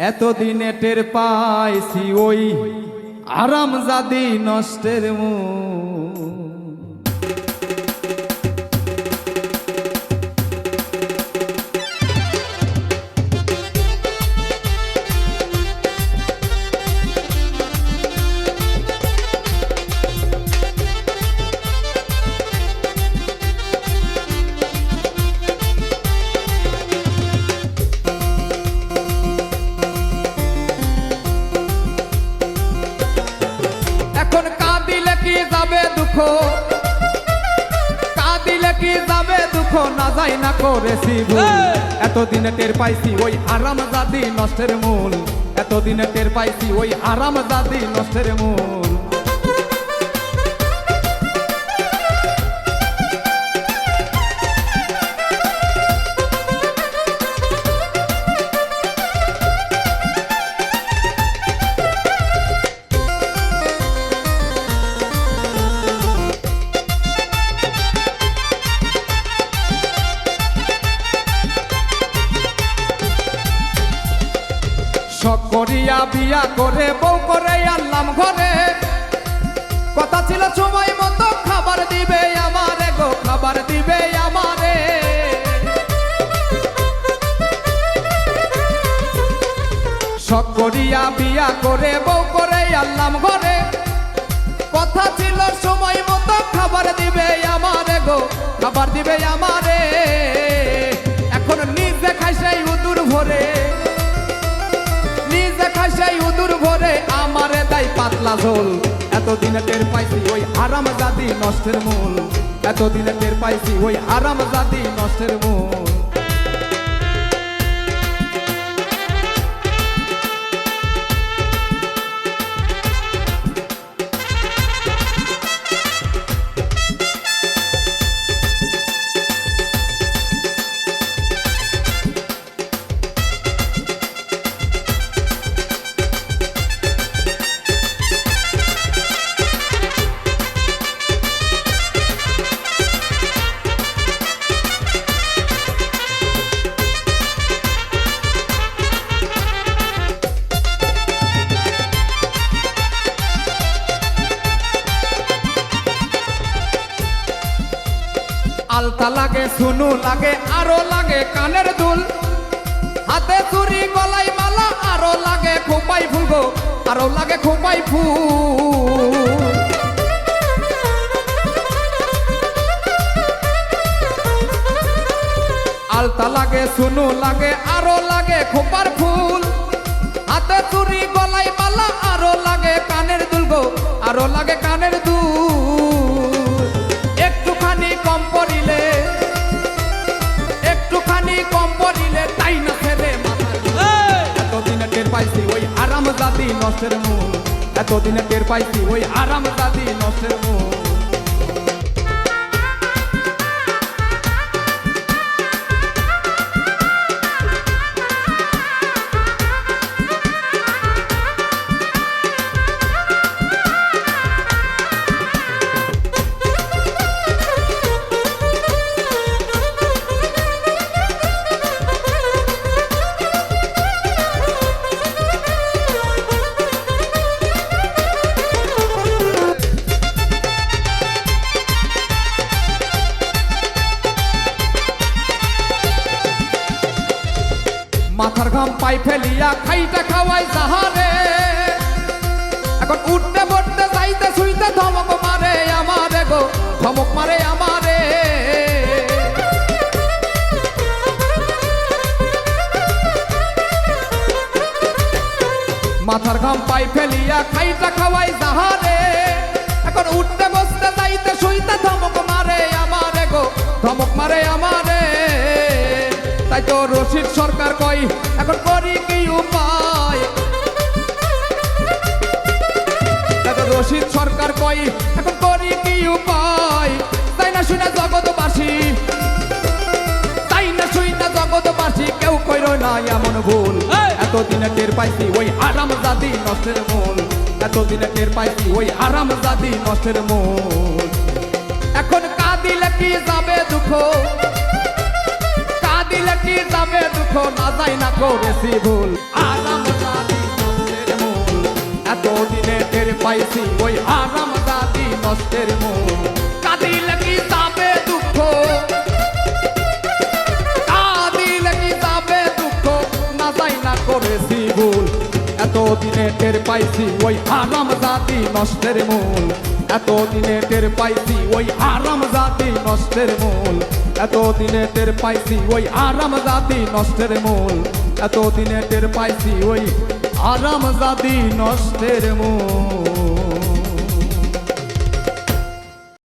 এতদিনে টের পাইছি ওই আরাম জাদি নষ্টের মু কাঁদিলে কি যাবে দুঃখ? না যাই না করেছি এতদিনে টের পাইছি ওই আরাম জাদি নষ্টের মূল। এতদিনে টের পাইছি ওই আরাম জাদি নষ্টের মূল। শখ করিয়া বিয়া করে, বউ করে, আনলাম ঘরে। কথা ছিল সময় মতো, খাবার দিবে আমারে গো, খাবার দিবে আমারে। শখ করিয়া বিয়া করে, বউ করে, আনলাম ঘরে। কথা ছিল সময় মতো, খাবার দিবে আমারে গো, খাবার দিবে আমারে। এখন নিজে খাই সেই উদুর ভরে। পাতলা ঝোল। এতদিনে টের পাইছি ওই আরাম জাতি নষ্টের মূল। এতদিনে টের পাইছি ওই আরাম জাতি নষ্টের মূল। আলতা লাগে সুনু লাগে, আরও লাগে কানের দুল। হাতে চুরি গলাই মালা, আরও লাগে খোপাই ফুল গো, আরও লাগে খোপাই ফুল। আলতা লাগে সুনু লাগে, আরও লাগে খোপার ফুল। হাতে চুরি গলাই মালা, আরও লাগে কানের দুল গো, আরও লাগে কানের দুল। নষ্টের মুখ। এতদিনে টের পাইছি ওই আরাম দাদি নষ্টের মূল পাই ফেলিয়া খাইটা খাওয়াই সাহারে এখন উঠতে বসতে যাইতে শুইতে ধমক মারে আমারে গো, ধমক মারে আমারে। মাথার ঘাম পাই ফেলিয়া খাইটা খাওয়াই সাহারে এখন উঠতে বসতে তো রশিদ সরকার কই এখন করি কি উপায়? রশিদ সরকার কই এখন করি কি উপায়? তাই না শুনে জগৎবাসী? তাই না শুই না জগৎবাসী কেউ কইর না এমন ভুল। এতদিনে টের পাইছি ওই আরাম জাতি নষ্টের মূল। এতদিনে টের পাইছি ওই আরাম জাতি নষ্টের মূল। এখন কাঁদিলে কি যাবে দুঃখ? দেখো না যাই না করেছি ভুল। আরাম দাদি নষ্টের মূল। এতদিনে টের পাইছি ওই আরাম দাদি নষ্টের মূল। কাঁদিলে কি তাবে দুঃখ? কাঁদিলে কি তাবে দুঃখ? না যাই না করেছি ভুল। এতদিনে টের পাইছি ওই আরাম দাদি নষ্টের মূল। এতদিনে টের পাইছি ওই আরাম জাতি নষ্টের মূল। এতদিনে টের পাইছি ওই আরাম জাতি নষ্টের মূল। এতদিনে টের পাইছি ওই আরাম জাতি নষ্টের মূল।